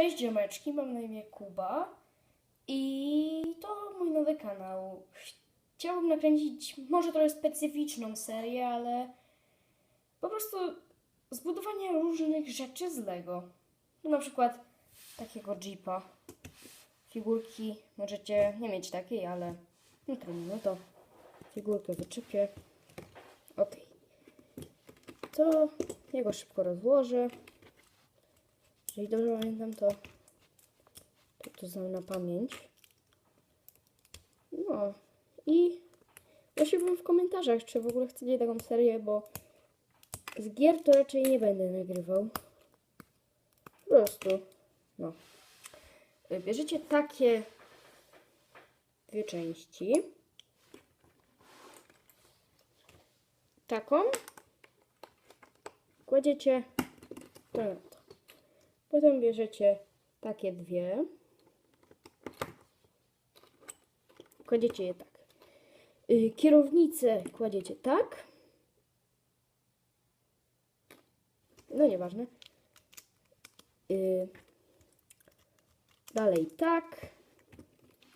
Cześć ziomeczki, mam na imię Kuba i to mój nowy kanał. Chciałbym nakręcić może trochę specyficzną serię, ale po prostu zbudowanie różnych rzeczy z Lego. No, na przykład takiego Jeepa. Figurki możecie nie mieć takiej, ale no trudno, to figurkę wyczepię. Ok. To jego szybko rozłożę. Dobrze pamiętam, to to, to znam na pamięć. No i prosiłbym w komentarzach, czy w ogóle chcecie taką serię, bo z gier to raczej nie będę nagrywał. Po prostu, no. Bierzecie takie dwie części. Taką. Kładziecie to. Potem bierzecie takie dwie. Kładziecie je tak. Y, Kierownicę kładziecie tak. No nieważne. Y, Dalej tak.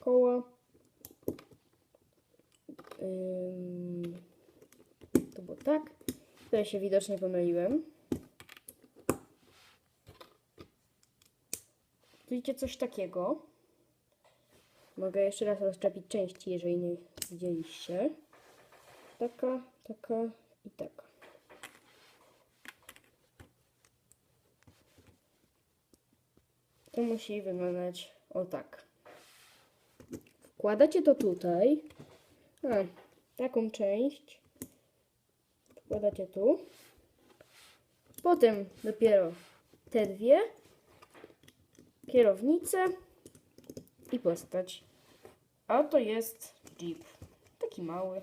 Koło. To było tak. Tutaj się widocznie pomyliłem. Widzicie coś takiego. Mogę jeszcze raz rozczepić części, jeżeli nie widzieliście. Taka, taka i taka. To musi wyglądać o tak. Wkładacie to tutaj. A, taką część. Wkładacie tu. Potem dopiero te dwie kierownicę i postać. A to jest Jeep. Taki mały.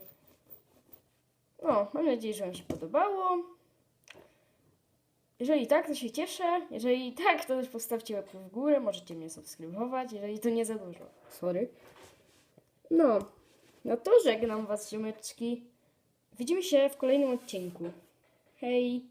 No, mam nadzieję, że Wam się podobało. Jeżeli tak, to się cieszę. Jeżeli tak, to też postawcie łapkę w górę. Możecie mnie subskrybować, jeżeli to nie za dużo. Sorry. No, no to żegnam Was, ziomeczki. Widzimy się w kolejnym odcinku. Hej!